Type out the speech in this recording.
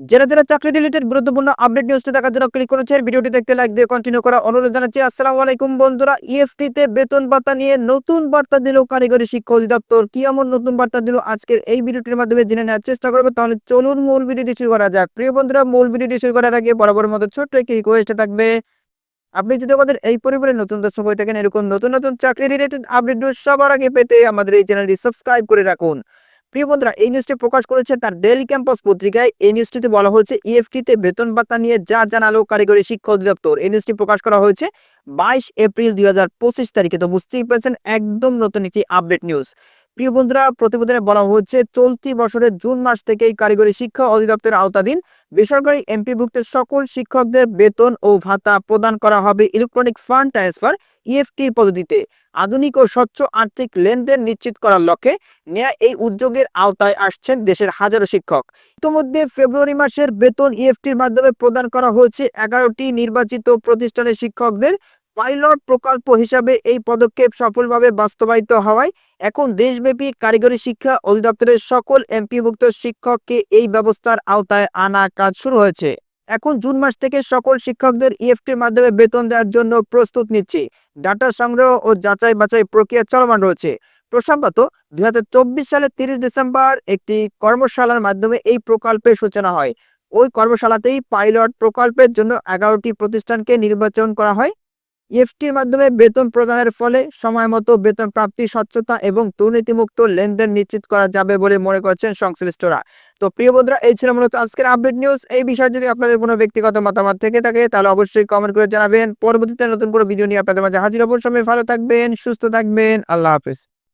যারা যারা চাকরি রিলেটেড গুরুত্বপূর্ণ আপডেট নিউজটি দেখার জন্য ক্লিক করেছেন, ভিডিওটি দেখতে লাইক দিয়ে কন্টিনিউ করা অনুরোধ জানাচ্ছি। আসসালামু আলাইকুম বন্ধুরা ইএফটি তে বেতন ভাতা নিয়ে নতুন বার্তা দিল কারিগরি শিক্ষা অধিদপ্তর। কি এমন নতুন বার্তা দিল? আজকের এই ভিডিওটির মাধ্যমে জেনে নেওয়ার চেষ্টা করব। তাহলে চলুন মূল ভিডিওটি শুরু করা যাক। প্রিয় বন্ধুরা, মূল ভিডিওটি শুরু করার আগে বরাবর মতো ছোট্ট একটি রিকোয়েস্ট থাকবে। আপনি যদি আমাদের এই পরিবারের নতুন দর্শক হয়ে থাকেন, এরকম নতুন নতুন চাকরি রিলেটেড আপডেট সবার আগে পেতে আমাদের এই চ্যানেলটি সাবস্ক্রাইব করে রাখুন। প্রিয় বন্ধুরা, এই নিউজটি প্রকাশ করেছে তার ডেলি ক্যাম্পাস পত্রিকায়। এই নিউজটিতে বলা হয়েছে ইএফটি তে বেতন ভাতা নিয়ে যা জানালো কারিগরি শিক্ষা অধিদপ্তর। এই নিউজটি প্রকাশ করা হয়েছে বাইশ এপ্রিল দুই হাজার পঁচিশ তারিখে। তো বুঝতেই পারছেন, একদম নতুন একটি আপডেট নিউজ প্রিয় বন্ধুরা, প্রতিবেদনে বলা হচ্ছে চলতি বছরের জুন মাস থেকেই কারিগরি শিক্ষা অধিদপ্তরের আওতাধীন বেসরকারি এমপিভুক্তের সকল শিক্ষকদের বেতন ও ভাতা প্রদান করা হবে ইলেকট্রনিক ফান্ড ট্রান্সফার ইএফটির পদ্ধতিতে। আধুনিক ও স্বচ্ছ আর্থিক লেনদেন নিশ্চিত করার লক্ষ্যে নেয়া এই উদ্যোগের আওতায় আসছেন দেশের হাজারো শিক্ষক। ইতিমধ্যে ফেব্রুয়ারি মাসের বেতন ইএফটির মাধ্যমে প্রদান করা হয়েছে এগারোটি নির্বাচিত প্রতিষ্ঠানের শিক্ষকদের পাইলট প্রকল্প হিসাবে এই পদক্ষেপ সফলভাবে বাস্তবায়িত হওয়ায় এখন দেশব্যাপী কারিগরি শিক্ষা অধিদপ্তরের সকল এমপিভুক্ত শিক্ষককে এই ব্যবস্থার আওতায় আনা কাজ শুরু হয়েছে। এখন জুন মাস থেকে সকল শিক্ষকদের ইএফটির মাধ্যমে বেতন দেওয়ার জন্য প্রস্তুত নিচ্ছি। ডাটা সংগ্রহ ও যাচাই বাছাই প্রক্রিয়া চলমান রয়েছে। প্রসঙ্গত, দুই হাজার চব্বিশ সালের তিরিশ ডিসেম্বর একটি কর্মশালার মাধ্যমে এই প্রকল্পের সূচনা হয়। ওই কর্মশালাতেই পাইলট প্রকল্পের জন্য এগারোটি প্রতিষ্ঠানকে নির্বাচন করা হয়। ইএফটির মাধ্যমে বেতন প্রদানের ফলে সময় মতো বেতন প্রাপ্তি, স্বচ্ছতা এবং দুর্নীতিমুক্ত লেনদেন নিশ্চিত করা যাবে বলে মনে করছেন সংশ্লিষ্টরা। তো প্রিয় বন্ধুরা, এই ছিল মূলত আজকের আপডেট নিউজ এই বিষয়ে যদি আপনাদের কোনো ব্যক্তিগত মতামত থেকে থাকে, তাহলে অবশ্যই কমেন্ট করে জানাবেন। পরবর্তীতে নতুন কোনো ভিডিও নিয়ে আপনাদের মাঝে হাজির অবশ্যই ভালো থাকবেন, সুস্থ থাকবেন। আল্লাহ হাফেজ।